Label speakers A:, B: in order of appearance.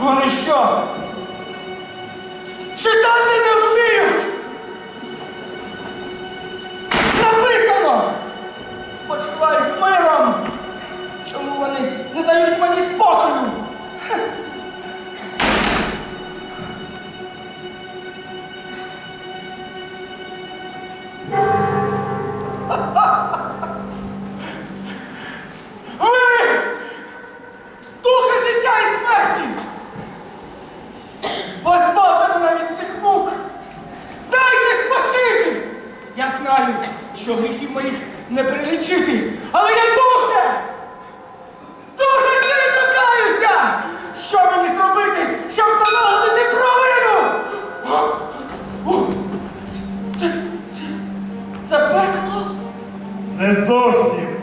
A: Вони що? Читати знаю, що гріхів моїх не прилічити, але я дуже, дуже сильно каюся! Що мені зробити, щоб залагодити провину? Це, це, це пекло?
B: Не зовсім.